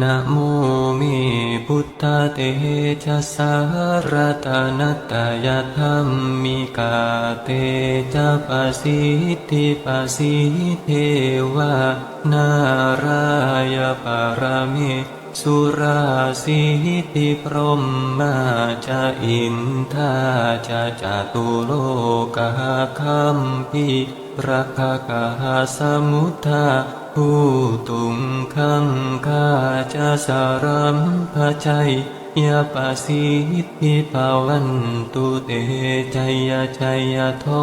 นะโมเมพุทธเตชะสารตานัตยธรรมมิกาเตจะปะสิทธิปะสิเทวา นารายปารเมสุราสิทธิพรหมาจะอินทาจะจตุโลกาคัมพีรักกาสมุทา ผู้ตุงขังคาจะสารัมพชัยยาปสิทธิภาวันตุเตชัยยชัยยทอ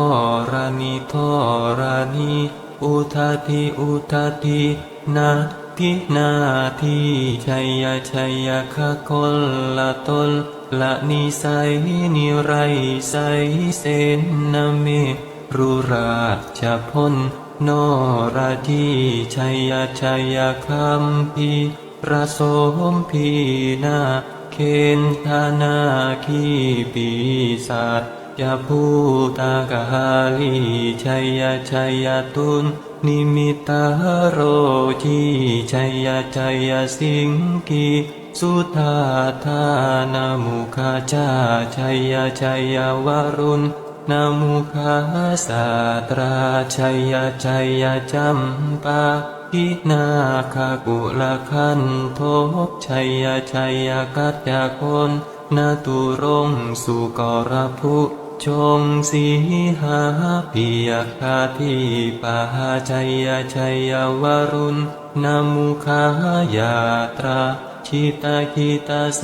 รานิทอรานิอุทาทิอุทาทินาทินาทิชัยยชัยยคะคนละตนละนิสัยนิไรใสเสนนเมรุราชจะพ้น นราทีชัยยชัยคัมพีประสมพีนาเคนธานาคีปีศาจจะพูตากาลีชัยยชัยตุนนิมิตาโรทีชัยยชัยสิงกีสุธาธานามุขจาชัยยชัยวรุณ นามุขาสาตราชัยยชัยยจัมปาทินาคากุลคันโทกชัยยชัยยกัจจคนนาตุรงสุกรภุชงสีหาปิยคาทิปาชัยยชัยยวรุณนามุขายาตราชิตาคิตาเส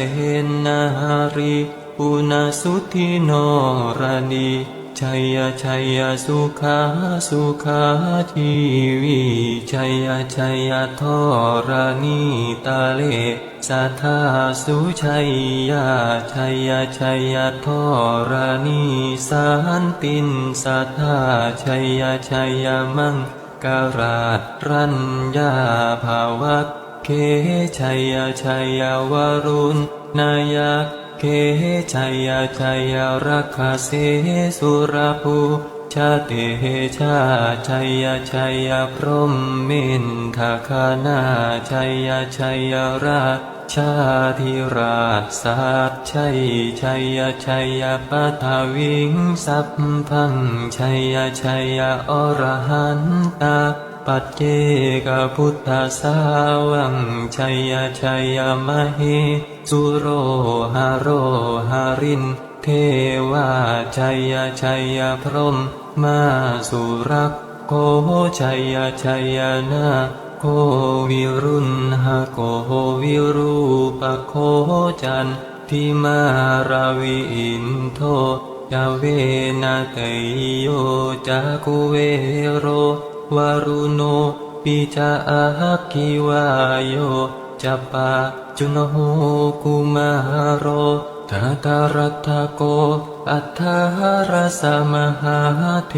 นาหาริ ปุณสุทิโนรานีชัยยชัยยสุขาสุขาชีวีชัยยชัยยทอรานีตาเลสัทธาสุชัยยาชัยยชัยยทอรานีสานตินสัทธาชัยยชัยยมังการาตรัญญาภาวัตเคชัยยชัยยวรุณนายัก เคชัยชัยรักขเสสุรภูชาเตชาชัยชัยพรหมเมนทาคานาชัยชัยราชาธิราชสัตชัยชัยชัยปัทวิงสัพพังชัยชัยอรหันตา ปัจเจกพุทธสาวังชัยชัยมเหสุโรหาโรหาริน เทวาชัยชัยพรหมมาสุรักโกชัยชัยนาโกวิรุณหโกวิรูปโคจันทิมาราวิอินโทจาเวนะเตยโยจากุเวโร วารุโน ปิจาอาคิวายโยจัปปาจุนโหกุมาโรทาตารัตโก อัฏฐารสมหาเท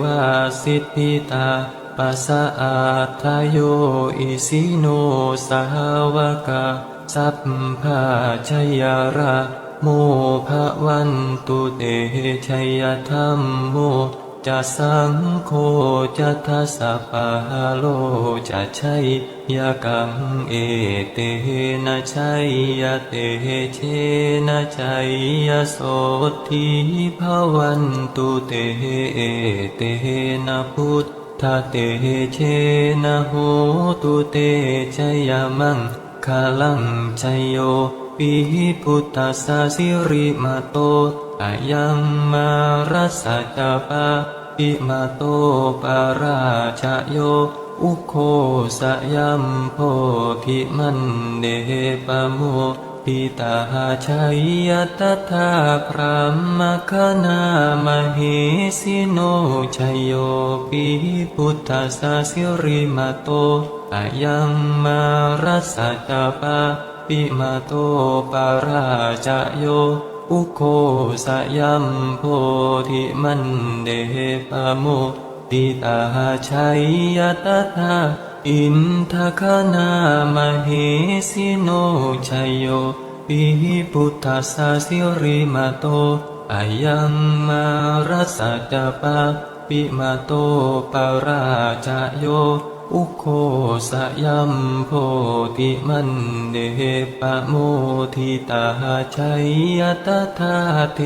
วาสิทธิตาปัสสะอาทายโยอิสิโนสาวกาสัพพาชยาระโมภะวันตุเตชัยธรรมโม จะสังโฆจะทัสสะปะโลจะชัยยกังเอเตนะชัยยเตเชนะชัยยโสทิภวันตุเตเอเตนะพุทธเตเชนะโหตุเตชยมังคาลังชัยโยปิพุทธสสสิริมาโต อายังมารัสจาปาปิมาโตปาราชโย อุโคสยัมโพธิมันเดปโมปิตาชัยยตถาพระมคณามเหสิโนชยโยปิพุทธสสสิริมาโตอายังมารัสจาปาปิมาโตปาราจโย อุโคสยัมโพธิมันเดปโมติตาชัยยตถาอินทคณามเหสิโนชัยโยปิพุทธสสะสิริมาโตอายังมารัสสะจปาปิมาโตปาราจโย อุโคสยัมโพธิมันเดปะโมทิตาชัยยตถาเท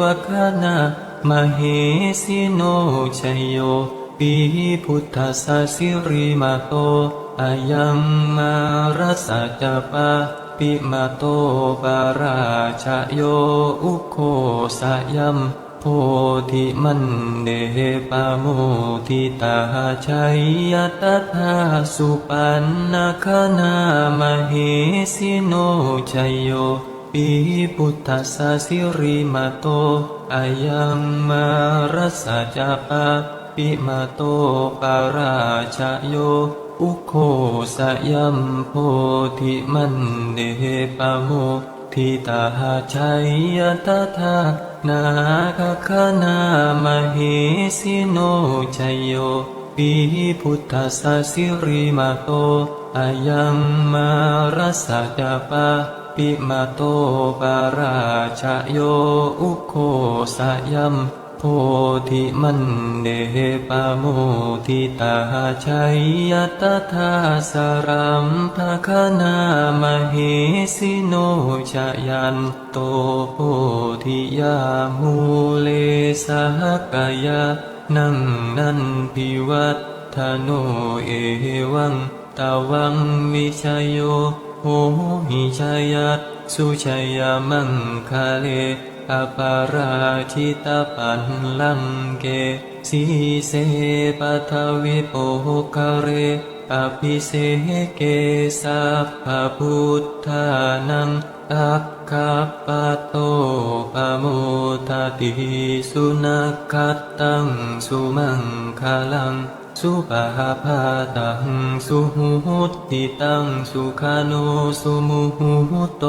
วคณามเหสิโนชัยโยปีพุทธสสิริมาโตอายังมารัสสะจปะปิมาโตปาราชโยอุโคสยัม พธิมันเดปะโมทิตาชัยยตถาสุปันนาคานามเหสิโนชัยโยปีพุทธสสิริมาโตอายังมารัสะจปะปิมาโตปาราชโย อุโคสยัมโพธิมันเดปะโม ทิตาชัยยตถานาคคณามเหสิโนชัยโยปีพุทธสสิริมาโตอายังมารัสสะจปะปิมาโตปาราชโยอุโคสยัม พธิมันเดปโมทิตาชัยยตถาสรัมภคณามเหสิโนชยันโตโพธิยามูเลสหกายะนังนันพิวัตธโนเอวังตาวังวิชยโยโหหิชยัตสุชยมังคาเล อปาราชิตาปันลังเกสีเสปัทวิโปคาเรอภิเสเกสัพพพุทธานังอัคคปโตปโมทติสุนักัตตังสุมังคลัง สุปาพาตังสุหุติตังสุขานุสุมุหุโต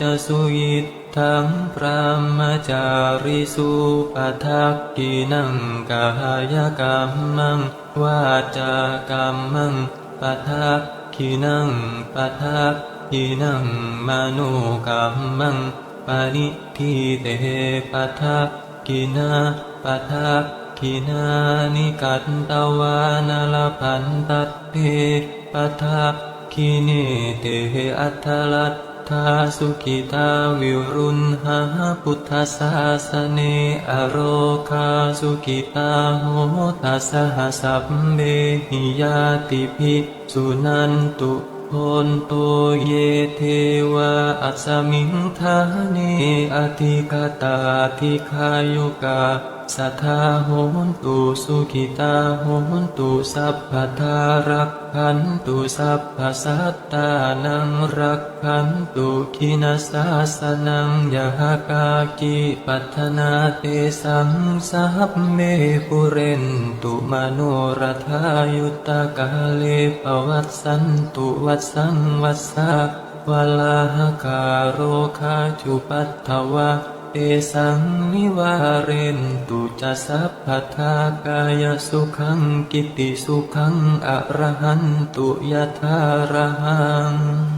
จะสุยิต ทังพระมจาริสุปทักกินังกายกรรมังวาจากรรมังปทักกินังปทักกินังมโนกรรมังปานิทิเตปทักกินาปทักกินานิกัตตวานลพันตัตเตปทักกิเนเตอัตลัต ทาสุขิตาวิรุณหาพุทธศาสเนอโรคาสุขิตาโหตัสหสัพเมหิยาติภิสุนันตุโนโตเยเทวาอัสสมิงทาเนอธิกตาธิคายุกา สัทธาโหนตุสุขิตาโหนตุสัพพทารักขันตุสัพพสัตตานังรักขันตุขินาสาสนังยะกากิปัฒนาเตสังสัพเมปุเรนตุมโนรทายุตตกาเลปวัตสันตุวัตสังวัสสะวลาหกาโรคาจุปัตถวะ เอสังนิวาเรนตุจะสัพพทากายสุขังกิติสุขังอรหันตุยทารหัง